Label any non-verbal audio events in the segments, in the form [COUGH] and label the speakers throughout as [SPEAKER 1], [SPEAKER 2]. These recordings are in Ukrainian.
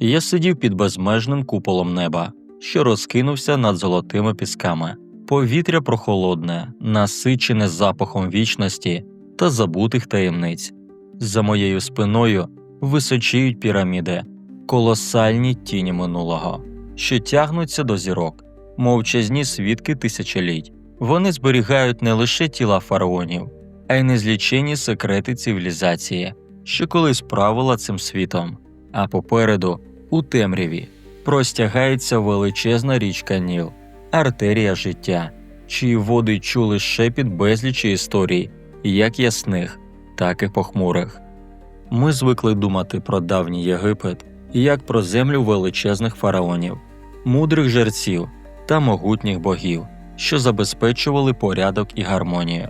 [SPEAKER 1] я сидів під безмежним куполом неба, що розкинувся над золотими пісками. Повітря прохолодне, насичене запахом вічності та забутих таємниць. За моєю спиною височіють піраміди, колосальні тіні минулого, що тягнуться до зірок, мовчазні свідки тисячоліть. Вони зберігають не лише тіла фараонів, а й незлічені секрети цивілізації, що колись правила цим світом, а попереду, у темряві, простягається величезна річка Ніл, артерія життя, чиї води чули шепіт безлічі історій, як ясних, так і похмурих. Ми звикли думати про давній Єгипет як про землю величезних фараонів, мудрих жерців та могутніх богів, що забезпечували порядок і гармонію.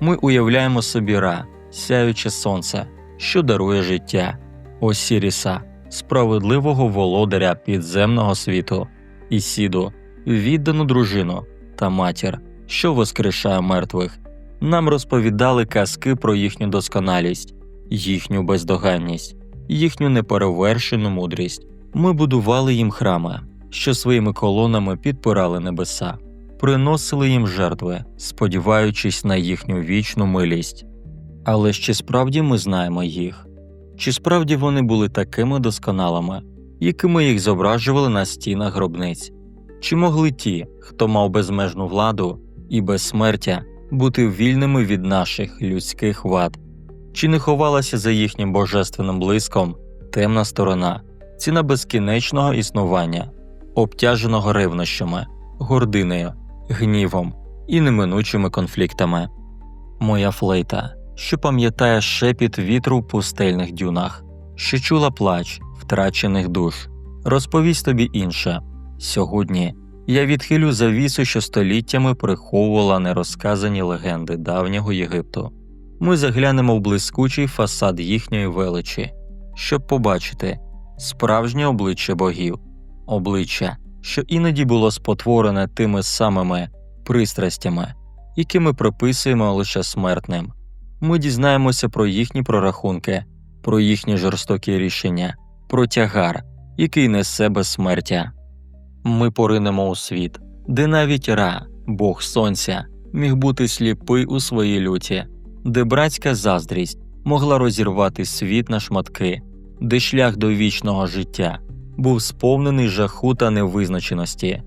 [SPEAKER 1] Ми уявляємо собі ра, сяюче сонце, що дарує життя, Осіріса, справедливого володаря підземного світу, Ісіду, віддану дружину та матір, що воскрешає мертвих. Нам розповідали казки про їхню досконалість, їхню бездоганність, їхню неперевершену мудрість. Ми будували їм храми, що своїми колонами підпирали небеса, приносили їм жертви, сподіваючись на їхню вічну милість. Але чи справді ми знаємо їх? Чи справді вони були такими досконалими, якими їх зображували на стінах гробниць? Чи могли ті, хто мав безмежну владу і безсмертя, бути вільними від наших людських вад? Чи не ховалася за їхнім божественним блиском темна сторона, ціна безкінечного існування, обтяженого ревнощами, гординею, гнівом і неминучими конфліктами? Моя флейта, що пам'ятає шепіт вітру в пустельних дюнах, що чула плач втрачених душ, розповість тобі інше. Сьогодні я відхилю завісу, що століттями приховувала нерозказані легенди давнього Єгипту. Ми заглянемо в блискучий фасад їхньої величі, щоб побачити справжнє обличчя богів, обличчя, що іноді було спотворене тими самими пристрастями, які ми приписуємо лише смертним. Ми дізнаємося про їхні прорахунки, про їхні жорстокі рішення, про тягар, який несе безсмертя. Ми поринемо у світ, де навіть Ра, Бог Сонця, міг бути сліпий у своїй люті, де братська заздрість могла розірвати світ на шматки, де шлях до вічного життя був сповнений жаху та невизначеності.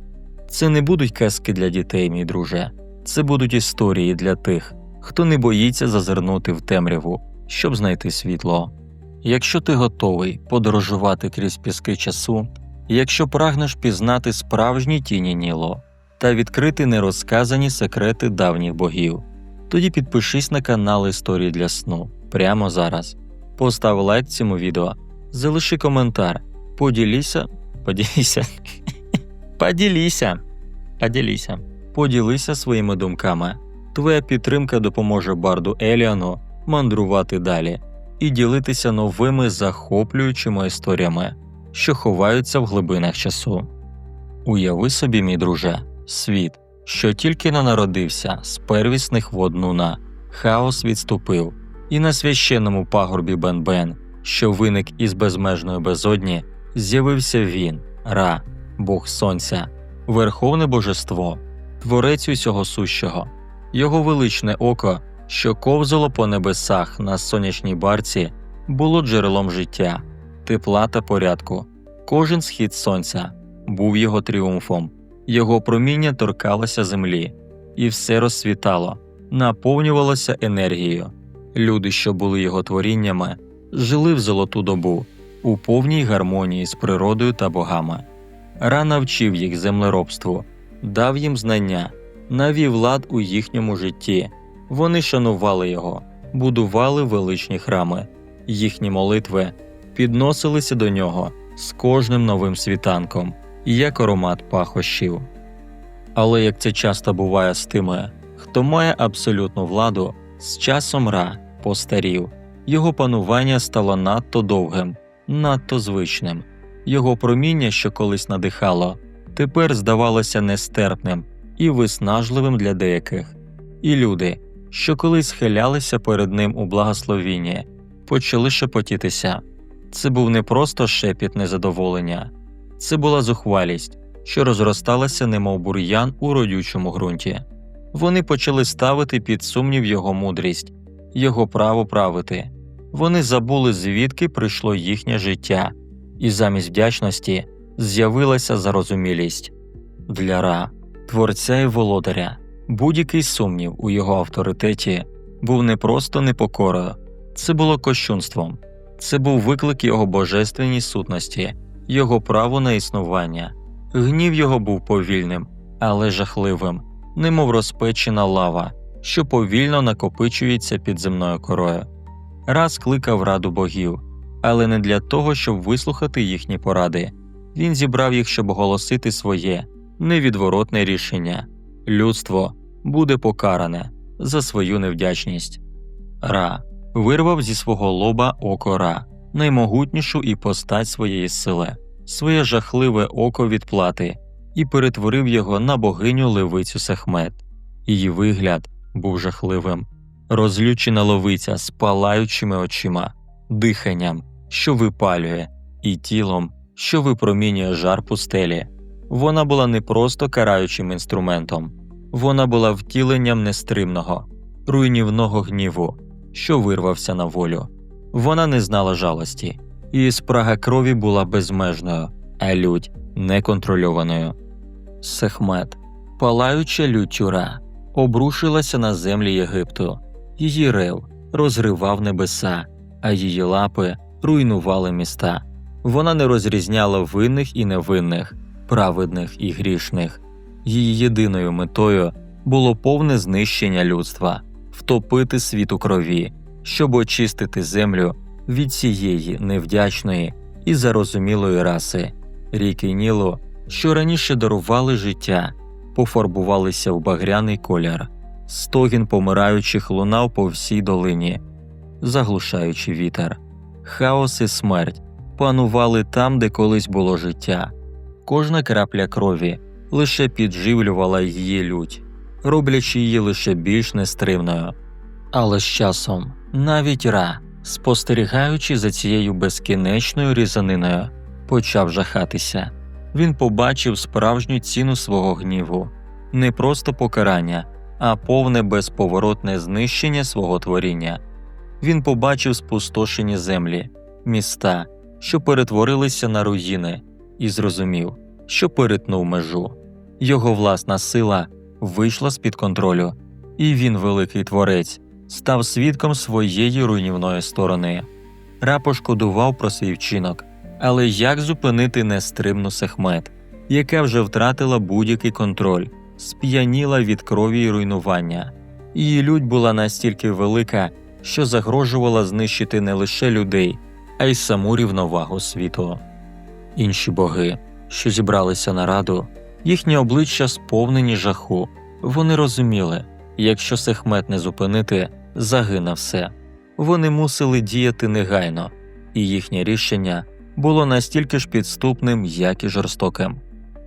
[SPEAKER 1] Це не будуть казки для дітей, мій друже, це будуть історії для тих, хто не боїться зазирнути в темряву, щоб знайти світло. Якщо ти готовий подорожувати крізь піски часу, якщо прагнеш пізнати справжні тіні Ніло та відкрити нерозказані секрети давніх богів, тоді підпишись на канал Історії для сну прямо зараз. Постав лайк цьому відео, залиши коментар, поділіся, поділіся, [LAUGHS] поділіся, поділіся, поділися своїми думками. Твоя підтримка допоможе барду Еліану мандрувати далі і ділитися новими захоплюючими історіями, що ховаються в глибинах часу. Уяви собі, мій друже, світ, що тільки не народився з первісних вод Нуна, хаос відступив, і на священному пагорбі Бен-Бен, що виник із безмежної безодні, з'явився він, Ра, Бог Сонця, Верховне Божество, Творець усього сущого, його величне око, що ковзало по небесах на сонячній барці, було джерелом життя, тепла та порядку. Кожен схід сонця був його тріумфом, його проміння торкалося землі, і все розсвітало, наповнювалося енергією. Люди, що були його творіннями, жили в золоту добу у повній гармонії з природою та богами. Ра навчив їх землеробству, дав їм знання, навів лад у їхньому житті. Вони шанували його, будували величні храми, їхні молитви підносилися до нього з кожним новим світанком, як аромат пахощів. Але як це часто буває з тими, хто має абсолютну владу, з часом Ра постарів, його панування стало надто довгим, надто звичним, його проміння, що колись надихало, тепер здавалося нестерпним і виснажливим для деяких, і люди, що колись схилялися перед ним у благословінні, почали шепотітися. Це був не просто шепіт незадоволення, це була зухвалість, що розросталася, немов бур'ян у родючому ґрунті. Вони почали ставити під сумнів його мудрість, його право правити. Вони забули, звідки прийшло їхнє життя, і замість вдячності з'явилася зарозумілість. Для Ра, творця і володаря. Будь-який сумнів у його авторитеті був не просто непокорою, це було кощунством, це був виклик його божественній сутності, його право на існування. Гнів його був повільним, але жахливим, немов розпечена лава, що повільно накопичується під земною корою. Раз кликав раду богів, але не для того, щоб вислухати їхні поради. Він зібрав їх, щоб оголосити своє невідворотне рішення людство буде покаране за свою невдячність. Ра вирвав зі свого лоба око Ра, наймогутнішу іпостать своєї сили, своє жахливе око відплати, і перетворив його на богиню левицю Сехмет. Її вигляд був жахливим, розлючена ловиця з палаючими очима, диханням, що випалює, і тілом, що випромінює жар пустелі. Вона була не просто караючим інструментом, вона була втіленням нестримного, руйнівного гніву, що вирвався на волю. Вона не знала жалості, її спрага крові була безмежною, а лють неконтрольованою. Сехмет, палаюча лютюра, обрушилася на землі Єгипту, її рев розривав небеса, а її лапи руйнували міста. Вона не розрізняла винних і невинних, праведних і грішних. Її єдиною метою було повне знищення людства, втопити світ у крові, щоб очистити землю від цієї невдячної і зарозумілої раси. Ріки Нілу, що раніше дарували життя, пофарбувалися в багряний колір, стогін помираючих лунав по всій долині, заглушаючи вітер, хаос і смерть панували там, де колись було життя. Кожна крапля крові лише підживлювала її лють, роблячи її лише більш нестримною. Але з часом навіть Ра, спостерігаючи за цією безкінечною різаниною, почав жахатися. Він побачив справжню ціну свого гніву, не просто покарання, а повне безповоротне знищення свого творіння. Він побачив спустошені землі, міста, що перетворилися на руїни, і зрозумів, що перетнув межу. Його власна сила вийшла з під контролю, і він, великий творець, став свідком своєї руйнівної сторони. Ра пошкодував про свій вчинок, але як зупинити нестримну сехмет, яка вже втратила будь-який контроль, сп'яніла від крові й руйнування. Її лють була настільки велика, що загрожувала знищити не лише людей, а й саму рівновагу світу. Інші боги, що зібралися на раду, їхні обличчя сповнені жаху. Вони розуміли, якщо Сехмет не зупинити, загине все. Вони мусили діяти негайно, і їхнє рішення було настільки ж підступним, як і жорстоким.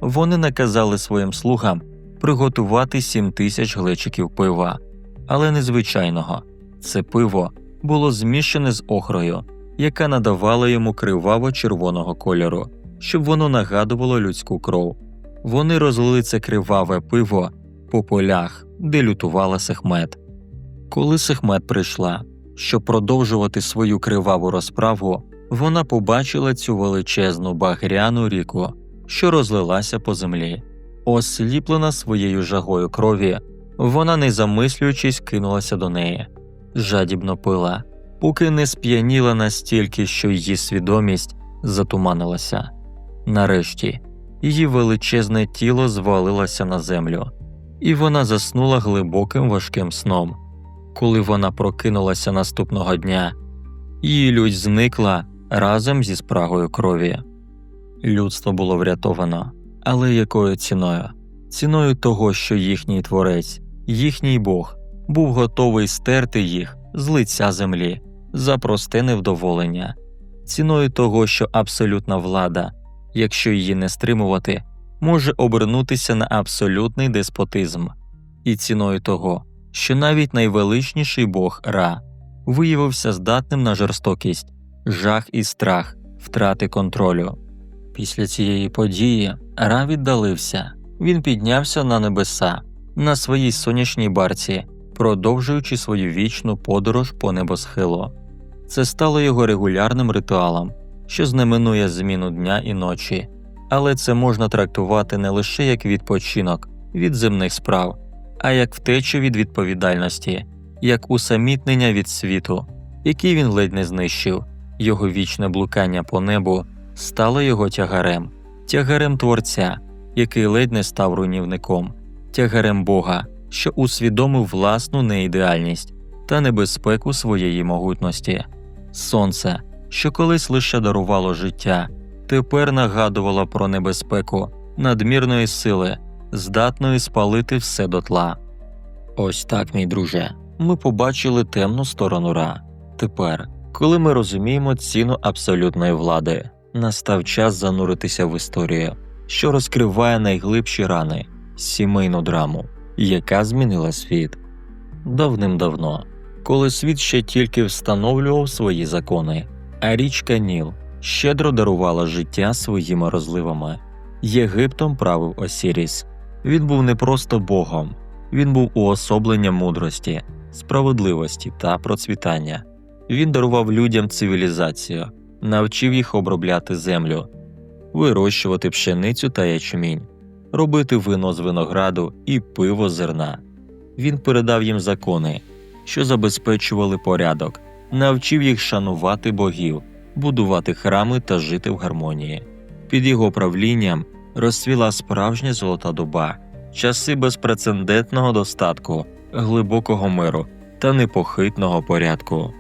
[SPEAKER 1] Вони наказали своїм слугам приготувати сім тисяч глечиків пива, але незвичайного це пиво було змішане з охрою, яка надавала йому криваво червоного кольору, щоб воно нагадувало людську кров. Вони розлили це криваве пиво по полях, де лютувала Сехмет. Коли Сехмет прийшла, щоб продовжувати свою криваву розправу, вона побачила цю величезну багряну ріку, що розлилася по землі. Осліплена своєю жагою крові, вона, не замислюючись, кинулася до неї, жадібно пила, поки не сп'яніла настільки, що її свідомість затуманилася. Нарешті її величезне тіло звалилося на землю, і вона заснула глибоким важким сном. Коли вона прокинулася наступного дня, її лють зникла разом зі спрагою крові. Людство було врятовано, але якою ціною? Ціною того, що їхній творець, їхній Бог, був готовий стерти їх з лиця землі за просте невдоволення, ціною того, що абсолютна влада, якщо її не стримувати, може обернутися на абсолютний деспотизм, і ціною того, що навіть найвеличніший Бог Ра виявився здатним на жорстокість, жах і страх, втрати контролю. Після цієї події Ра віддалився. Він піднявся на небеса на своїй сонячній барці, продовжуючи свою вічну подорож по небосхилу. Це стало його регулярним ритуалом, що знаменує зміну дня і ночі, але це можна трактувати не лише як відпочинок від земних справ, а як втечу від відповідальності, як усамітнення від світу, який він ледь не знищив. Його вічне блукання по небу стало його тягарем, тягарем творця, який ледь не став руйнівником, тягарем Бога, що усвідомив власну неідеальність та небезпеку своєї могутності. Сонце, що колись лише дарувало життя, тепер нагадувало про небезпеку надмірної сили, здатної спалити все дотла. Ось так, мій друже, ми побачили темну сторону Ра. Тепер, коли ми розуміємо ціну абсолютної влади, настав час зануритися в історію, що розкриває найглибші рани, сімейну драму, яка змінила світ. Давним-давно, коли світ ще тільки встановлював свої закони, а річка Ніл щедро дарувала життя своїми розливами. Єгиптом правив Осіріс. Він був не просто богом, він був уособленням мудрості, справедливості та процвітання. Він дарував людям цивілізацію, навчив їх обробляти землю, вирощувати пшеницю та ячмінь, робити вино з винограду і пиво зерна. Він передав їм закони, що забезпечували порядок, навчив їх шанувати богів, будувати храми та жити в гармонії. Під його правлінням розцвіла справжня золота доба, часи безпрецедентного достатку, глибокого миру та непохитного порядку.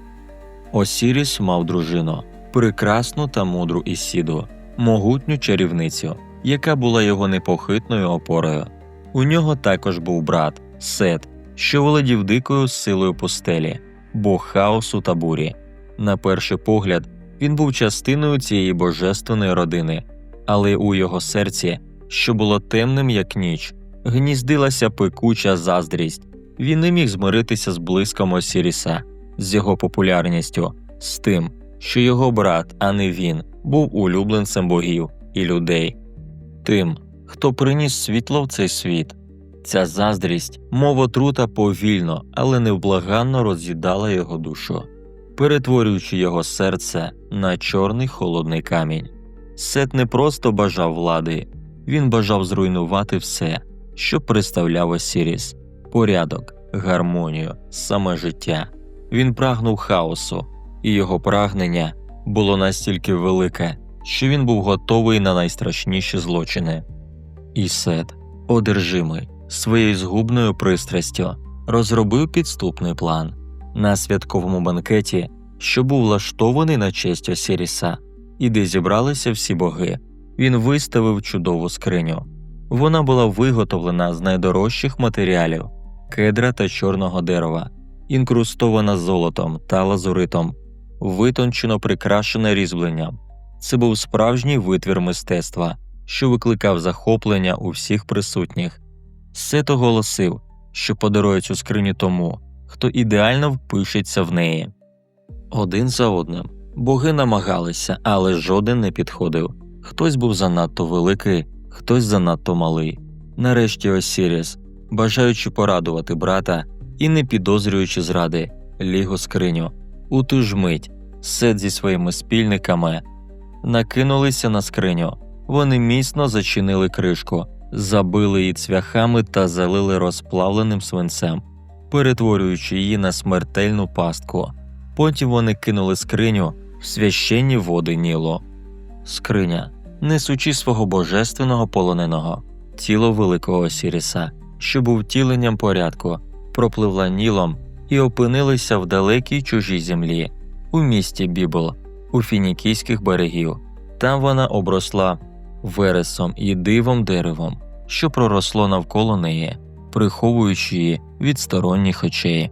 [SPEAKER 1] Осіріс мав дружину, прекрасну та мудру Ісіду, могутню чарівницю, яка була його непохитною опорою. У нього також був брат Сет, що володів дикою силою пустелі, бог хаосу та бурі. На перший погляд, він був частиною цієї божественної родини, але у його серці, що було темним як ніч, гніздилася пекуча заздрість. Він не міг змиритися з блиском Осіріса, з його популярністю, з тим, що його брат, а не він, був улюбленцем богів і людей, тим, хто приніс світло в цей світ. Ця заздрість, мов отрута повільно, але невблаганно роз'їдала його душу, перетворюючи його серце на чорний холодний камінь. Сет не просто бажав влади, він бажав зруйнувати все, що представляв Осіріс порядок, гармонію, саме життя. Він прагнув хаосу, і його прагнення було настільки велике, що він був готовий на найстрашніші злочини. І Сет, одержимий своєю згубною пристрастю, розробив підступний план на святковому банкеті, що був влаштований на честь Осіріса, і де зібралися всі боги. Він виставив чудову скриню. Вона була виготовлена з найдорожчих матеріалів кедра та чорного дерева, інкрустована золотом та лазуритом, витончено прикрашена різьбленням. Це був справжній витвір мистецтва, що викликав захоплення у всіх присутніх. Сет оголосив, що подарує цю скриню тому, хто ідеально впишеться в неї. Один за одним боги намагалися, але жоден не підходив. Хтось був занадто великий, хтось занадто малий. Нарешті Осіріс, бажаючи порадувати брата і не підозрюючи зради, ліг у скриню. У ту ж мить Сет зі своїми спільниками накинулися на скриню. Вони міцно зачинили кришку, забили її цвяхами та залили розплавленим свинцем, перетворюючи її на смертельну пастку. Потім вони кинули скриню в священні води Нілу. Скриня, несучи свого божественного полоненого, тіло великого Осіріса, що був тіленням порядку, пропливла Нілом і опинилися в далекій чужій землі, у місті Бібл, у фінікійських берегів. Там вона обросла вересом і дивом деревом, що проросло навколо неї, приховуючи її від сторонніх очей.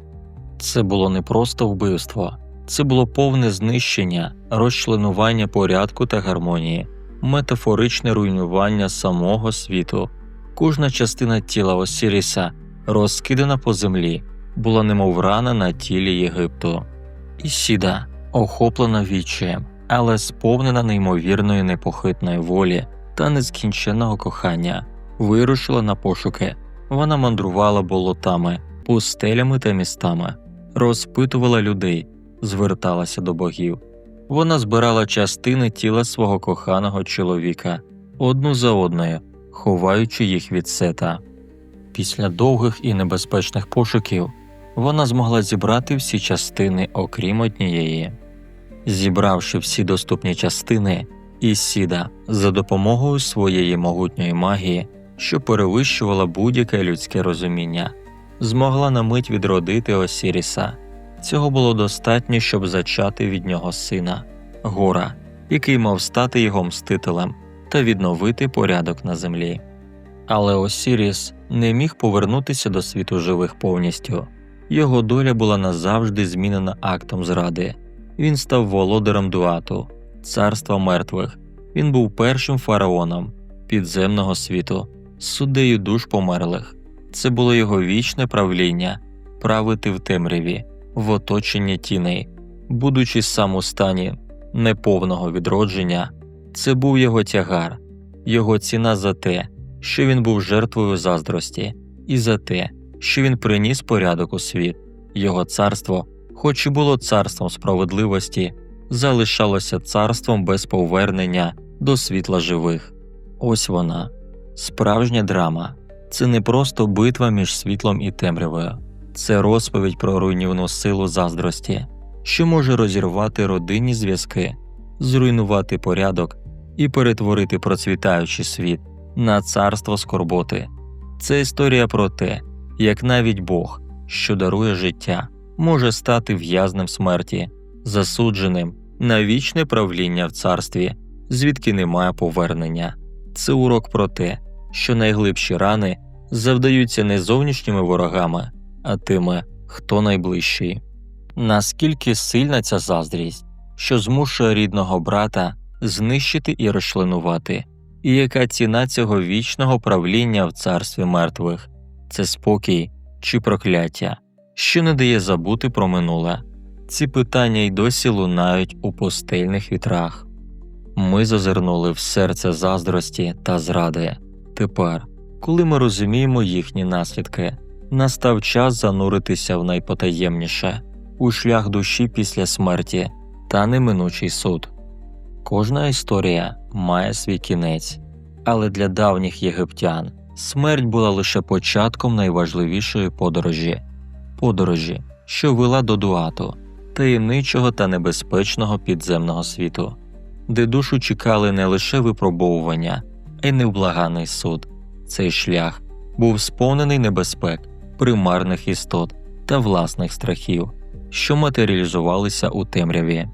[SPEAKER 1] Це було не просто вбивство, це було повне знищення, розчленування порядку та гармонії, метафоричне руйнування самого світу. Кожна частина тіла Осіріса, розкидана по землі, була немов рана на тілі Єгипту. Ісіда, охоплена відчаєм, але сповнена неймовірної непохитної волі та нескінченного кохання, вирушила на пошуки. Вона мандрувала болотами, пустелями та містами, розпитувала людей, зверталася до богів. Вона збирала частини тіла свого коханого чоловіка одну за одною, ховаючи їх від сета. Після довгих і небезпечних пошуків вона змогла зібрати всі частини, окрім однієї. Зібравши всі доступні частини, Ісіда за допомогою своєї могутньої магії, що перевищувала будь-яке людське розуміння, змогла на мить відродити Осіріса. Цього було достатньо, щоб зачати від нього сина, гора, який мав стати його мстителем та відновити порядок на землі. Але Осіріс не міг повернутися до світу живих повністю. Його доля була назавжди змінена актом зради. Він став володарем Дуату, царства мертвих. Він був першим фараоном підземного світу, суддею душ померлих. Це було його вічне правління правити в темряві, в оточенні тіней, будучи сам у стані неповного відродження. Це був його тягар, його ціна за те, що він був жертвою заздрості, і за те, що він приніс порядок у світ. Його царство, хоч і було царством справедливості, залишалося царством без повернення до світла живих. Ось вона, справжня драма. Це не просто битва між світлом і темрявою, це розповідь про руйнівну силу заздрості, що може розірвати родинні зв'язки, зруйнувати порядок і перетворити процвітаючий світ на царство скорботи. Це історія про те, як навіть Бог, що дарує життя, може стати в'язнем смерті, засудженим на вічне правління в царстві, звідки немає повернення. Це урок про те, що найглибші рани завдаються не зовнішніми ворогами, а тими, хто найближчий. Наскільки сильна ця заздрість, що змушує рідного брата знищити і розчленувати, і яка ціна цього вічного правління в царстві мертвих це спокій чи прокляття, що не дає забути про минуле. Ці питання й досі лунають у пустельних вітрах. Ми зазирнули в серце заздрості та зради. Тепер, коли ми розуміємо їхні наслідки, настав час зануритися в найпотаємніше у шлях душі після смерті та неминучий суд. Кожна історія має свій кінець, але для давніх єгиптян смерть була лише початком найважливішої подорожі подорожі, що вела до дуату, таємничого та небезпечного підземного світу, де душу чекали не лише випробовування, а й невблаганий суд. Цей шлях був сповнений небезпек, примарних істот та власних страхів, що матеріалізувалися у темряві.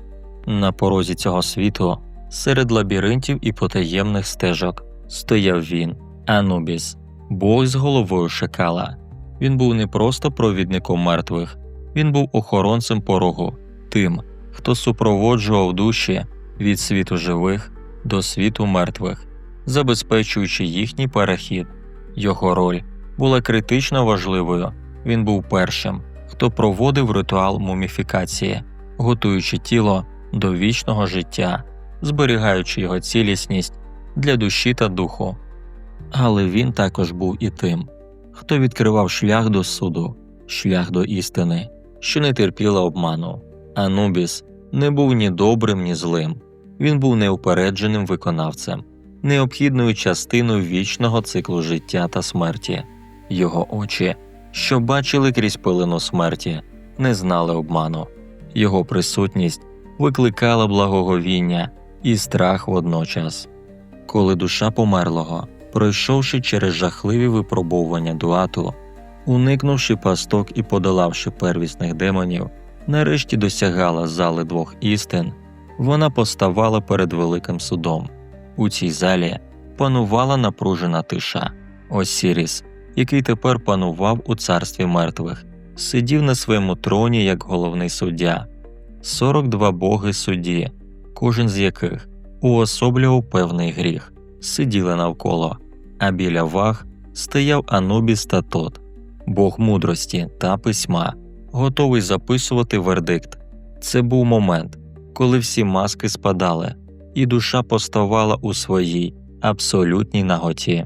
[SPEAKER 1] На порозі цього світу, серед лабіринтів і потаємних стежок, стояв він, Анубіс, бог з головою шакала. Він був не просто провідником мертвих, він був охоронцем порогу, тим, хто супроводжував душі від світу живих до світу мертвих, забезпечуючи їхній перехід. Його роль була критично важливою. Він був першим, хто проводив ритуал муміфікації, готуючи тіло до вічного життя, зберігаючи його цілісність для душі та духу. Але він також був і тим, хто відкривав шлях до суду, шлях до істини, що не терпіла обману. Анубіс не був ні добрим, ні злим, він був неупередженим виконавцем, необхідною частиною вічного циклу життя та смерті. Його очі, що бачили крізь пилину смерті, не знали обману, його присутність викликала благоговіння і страх водночас. Коли душа померлого, пройшовши через жахливі випробовування дуату, уникнувши пасток і подолавши первісних демонів, нарешті досягала зали двох істин, вона поставала перед великим судом. У цій залі панувала напружена тиша. Осіріс, який тепер панував у царстві мертвих, сидів на своєму троні як головний суддя. 42 боги судді, кожен з яких уособлював певний гріх, сиділи навколо, а біля ваг стояв Анубіс та Тот, бог мудрості та письма, готовий записувати вердикт. Це був момент, коли всі маски спадали, і душа поставала у своїй абсолютній наготі.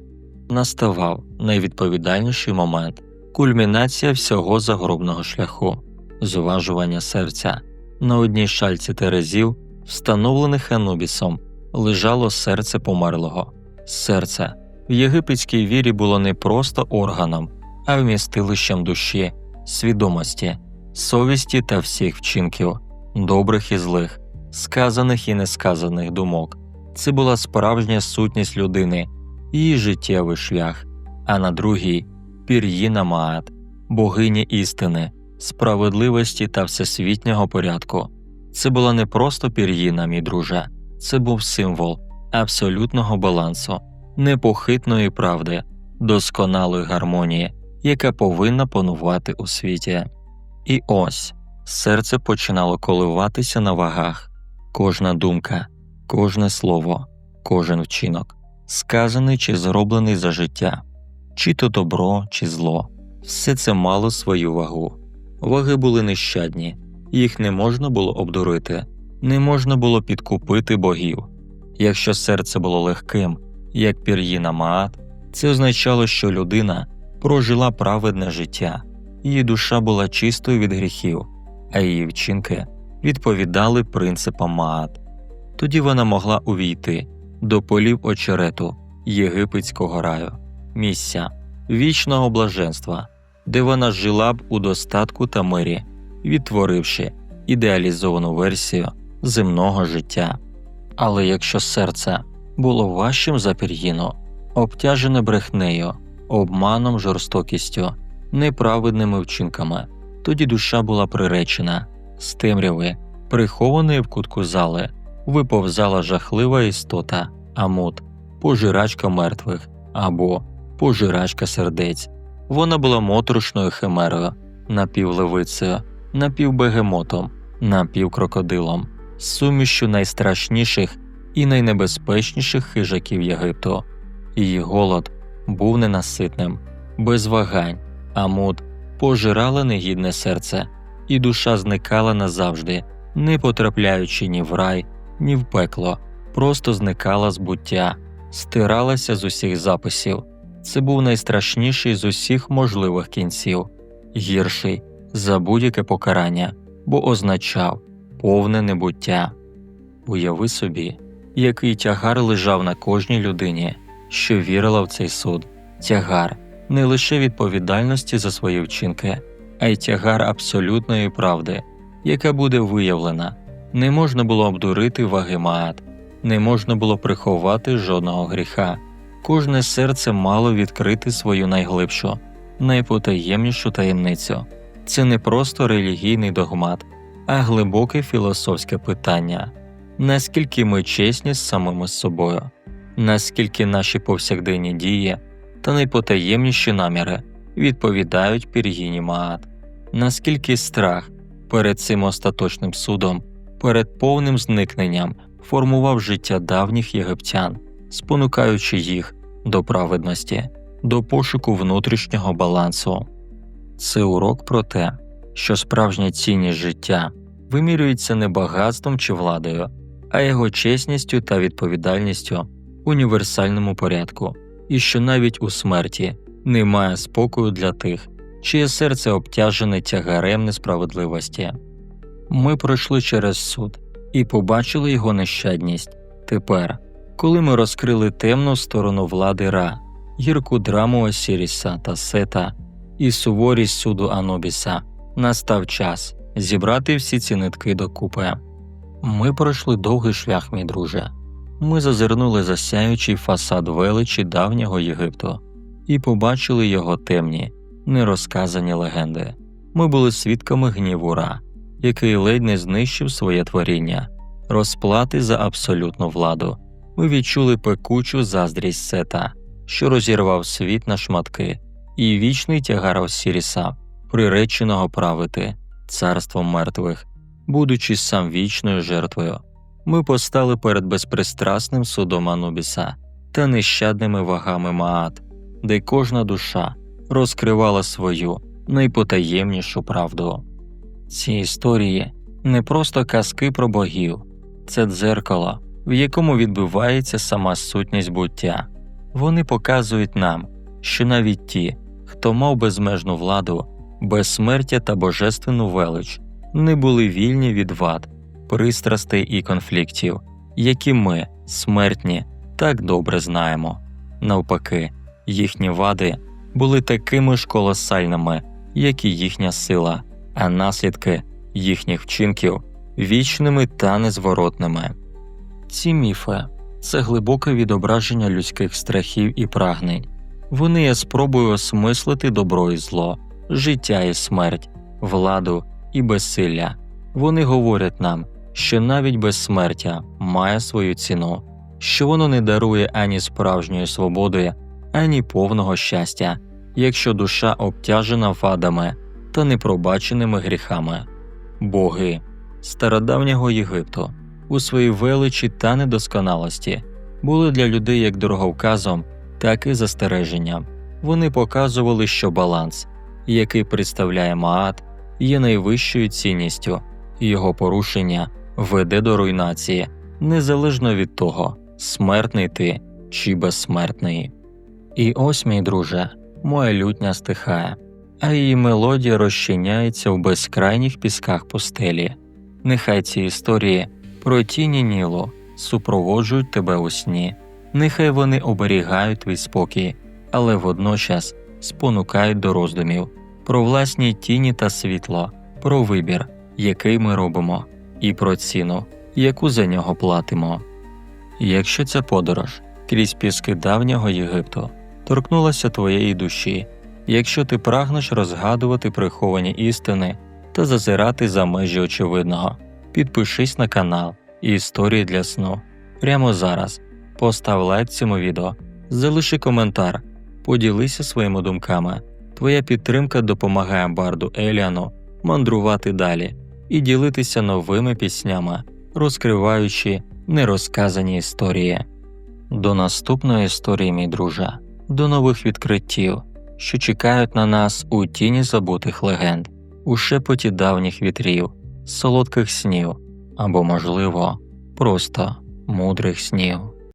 [SPEAKER 1] Наставав найвідповідальніший момент кульмінація всього загробного шляху, зважування серця. На одній шальці терезів, встановлених Анубісом, лежало серце померлого. Серце в єгипетській вірі було не просто органом, а вмістилищем душі, свідомості, совісті та всіх вчинків, добрих і злих, сказаних і несказаних думок. Це була справжня сутність людини, її життєвий шлях, а на другій пір'їна Маат, богиня істини, справедливості та всесвітнього порядку. Це була не просто пір'їна, мій друже, це був символ абсолютного балансу, непохитної правди, досконалої гармонії, яка повинна панувати у світі. І ось серце починало коливатися на вагах, кожна думка, кожне слово, кожен вчинок, сказаний чи зроблений за життя, чи то добро, чи зло, все це мало свою вагу. Ваги були нещадні, їх не можна було обдурити, не можна було підкупити богів. Якщо серце було легким, як пір'їна Маат, це означало, що людина прожила праведне життя, її душа була чистою від гріхів, а її вчинки відповідали принципам Маат. Тоді вона могла увійти до полів очерету єгипетського раю, місця вічного блаженства, де вона жила б у достатку та мирі, відтворивши ідеалізовану версію земного життя. Але якщо серце було важчим за пір'їну, обтяжене брехнею, обманом, жорстокістю, неправедними вчинками, тоді душа була приречена, з темряви, прихованої в кутку зали, виповзала жахлива істота, амут, пожирачка мертвих або пожирачка сердець. Вона була моторошною химерою, напівлевицею, напівбегемотом, напівкрокодилом, сумішю найстрашніших і найнебезпечніших хижаків Єгипту. Її голод був ненаситним, без вагань, а муд пожирала негідне серце, і душа зникала назавжди, не потрапляючи ні в рай, ні в пекло, просто зникала з буття, стиралася з усіх записів. Це був найстрашніший з усіх можливих кінців, гірший за будь-яке покарання, бо означав повне небуття. Уяви собі, який тягар лежав на кожній людині, що вірила в цей суд, тягар не лише відповідальності за свої вчинки, а й тягар абсолютної правди, яка буде виявлена. Не можна було обдурити ваги Маат, не можна було приховати жодного гріха. Кожне серце мало відкрити свою найглибшу, найпотаємнішу таємницю. Це не просто релігійний догмат, а глибоке філософське питання наскільки ми чесні з самими собою, наскільки наші повсякденні дії та найпотаємніші наміри відповідають пір'їні Маат, наскільки страх перед цим остаточним судом, перед повним зникненням формував життя давніх єгиптян, спонукаючи їх до праведності, до пошуку внутрішнього балансу. Це урок про те, що справжня цінність життя вимірюється не багатством чи владою, а його чесністю та відповідальністю універсальному порядку, і що навіть у смерті немає спокою для тих, чиє серце обтяжене тягарем несправедливості. Ми пройшли через суд і побачили його нещадність. Тепер, коли ми розкрили темну сторону влади Ра, гірку драму Осіріса та Сета і суворість суду Анубіса, настав час зібрати всі ці нитки докупи. Ми пройшли довгий шлях, мій друже. Ми зазирнули за сяючий фасад величі давнього Єгипту і побачили його темні, нерозказані легенди. Ми були свідками гніву Ра, який ледь не знищив своє творіння, розплати за абсолютну владу. Ми відчули пекучу заздрість сета, що розірвав світ на шматки, і вічний тягар Осіріса, приреченого правити царством мертвих, будучи сам вічною жертвою. Ми постали перед безпристрасним судом Анубіса та нещадними вагами Маат, де кожна душа розкривала свою найпотаємнішу правду. Ці історії не просто казки про богів, це дзеркало, в якому відбивається сама сутність буття. Вони показують нам, що навіть ті, хто мав безмежну владу, безсмертя та божественну велич, не були вільні від вад, пристрастей і конфліктів, які ми, смертні, так добре знаємо. Навпаки, їхні вади були такими ж колосальними, як і їхня сила, а наслідки їхніх вчинків вічними та незворотними. Ці міфи це глибоке відображення людських страхів і прагнень. Вони є спробою осмислити добро і зло, життя і смерть, владу і безсилля. Вони говорять нам, що навіть безсмертя має свою ціну, що воно не дарує ані справжньої свободи, ані повного щастя, якщо душа обтяжена вадами та непробаченими гріхами. Боги стародавнього Єгипту у своїй величі та недосконалості були для людей як дороговказом, так і застереженням. Вони показували, що баланс, який представляє Маат, є найвищою цінністю, його порушення веде до руйнації, незалежно від того, смертний ти чи безсмертний. І ось, мій друже, моя лютня стихає, а її мелодія розчиняється в безкрайніх пісках пустелі. Нехай ці історії про тіні Нілу супроводжують тебе у сні, нехай вони оберігають твій спокій, але водночас спонукають до роздумів про власні тіні та світло, про вибір, який ми робимо, і про ціну, яку за нього платимо. Якщо ця подорож крізь піски давнього Єгипту торкнулася твоєї душі, якщо ти прагнеш розгадувати приховані істини та зазирати за межі очевидного, підпишись на канал Історії для сну прямо зараз. Постав лайк цьому відео, залиши коментар, поділися своїми думками. Твоя підтримка допомагає барду Еліану мандрувати далі і ділитися новими піснями, розкриваючи нерозказані історії. До наступної історії, мій друже, до нових відкриттів, що чекають на нас у тіні забутих легенд, у шепоті давніх вітрів, солодких снів або, можливо, просто мудрих снів.